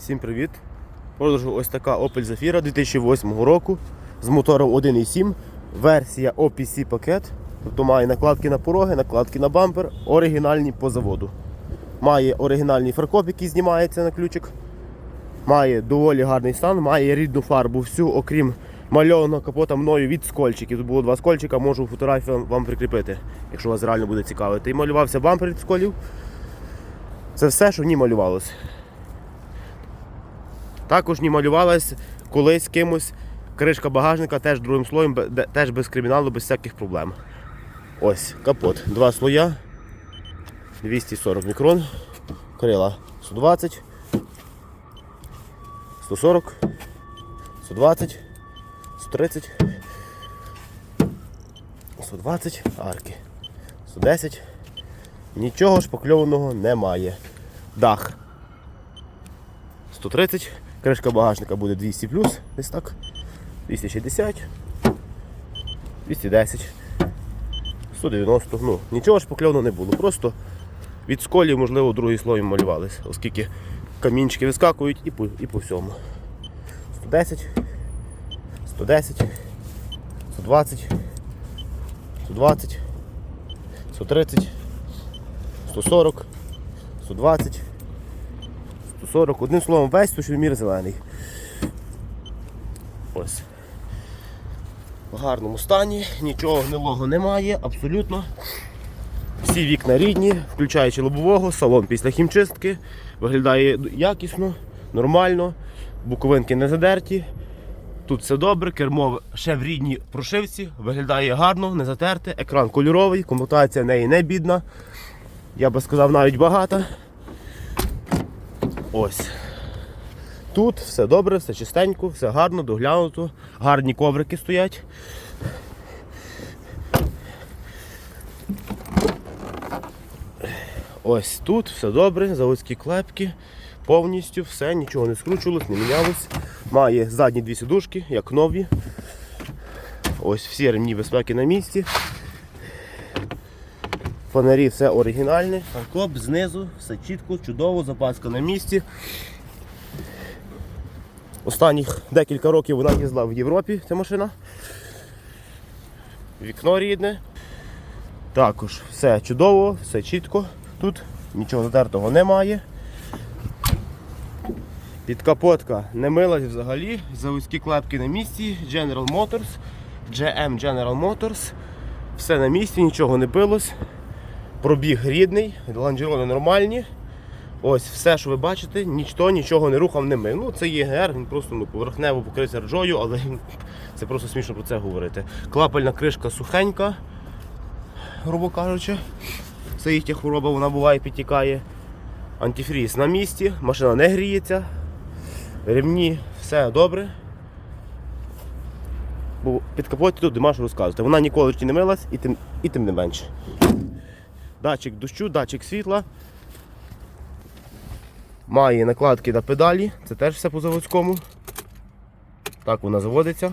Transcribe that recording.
Всім привіт! Продажу ось така Opel Zafira 2008 року з мотором 1.7, версія OPC пакет, тобто має накладки на пороги, накладки на бампер, оригінальні по заводу. Має оригінальний фаркоп, який знімається на ключик. Має доволі гарний стан, має рідну фарбу всю, окрім мальованого капота мною від скольчиків. Тут було два скольчика, можу фотографію вам прикріпити, якщо вас реально буде цікавити. І малювався бампер від сколів. Це все, що в ній малювалося. Також не малювалась колись кимось. Кришка багажника теж другим слоєм, теж без криміналу, без всяких проблем. Ось капот. Два слоя, 240 мікрон, крила 120, 140, 120, 130, 120, арки, 110. Нічого шпакльованого немає. Дах 130, кришка багажника буде 200 плюс, десь так. 260, 210, 190. Ну, нічого ж покльовно не було. Просто від сколів, можливо, другий слой малювались, оскільки камінчики вискакують і по, і по всьому. 110, 110, 120, 120, 130, 140, 120. 140. Одним словом, весь сушомір зелений. Ось. В гарному стані, нічого гнилого немає, абсолютно. Всі вікна рідні, включаючи лобового, салон після хімчистки. Виглядає якісно, нормально, буковинки не задерті. Тут все добре, кермо ще в рідній прошивці, виглядає гарно, не затерте, екран кольоровий, комутація в неї не бідна. Я би сказав, навіть багата. Ось. Тут все добре, все чистенько, все гарно, доглянуто, гарні коврики стоять. Ось тут все добре, заводські клепки, повністю все, нічого не скручувалось, не мінялось. Має задні дві сидушки, як нові. Ось всі ремні безпеки на місці. Фонарі все оригінальне, фаркоп знизу, все чітко, чудово, запаска на місці. Останніх декілька років вона їздила в Європі, ця машина. Вікно рідне. Також все чудово, все чітко. Тут нічого затертого немає. Підкапотка не милась взагалі. Заводські клепки на місці. General Motors, GM General Motors. Все на місці, нічого не билось. Пробіг рідний, ланжерони нормальні. Ось все, що ви бачите, ніхто нічого не рухав не ми. Ну, це ЄГР, він просто ну, поверхнево покрився ржою, але це просто смішно про це говорити. Клапельна кришка сухенька, грубо кажучи. Це їхня хвороба, вона буває підтікає. Антифріз на місці, машина не гріється. Ремні, все добре. Бо під капоті тут нема що розказувати. Вона ніколи не милась і тим, і тим не менше. Датчик дощу, датчик світла. Має накладки на педалі, це теж все по заводському. Так вона заводиться.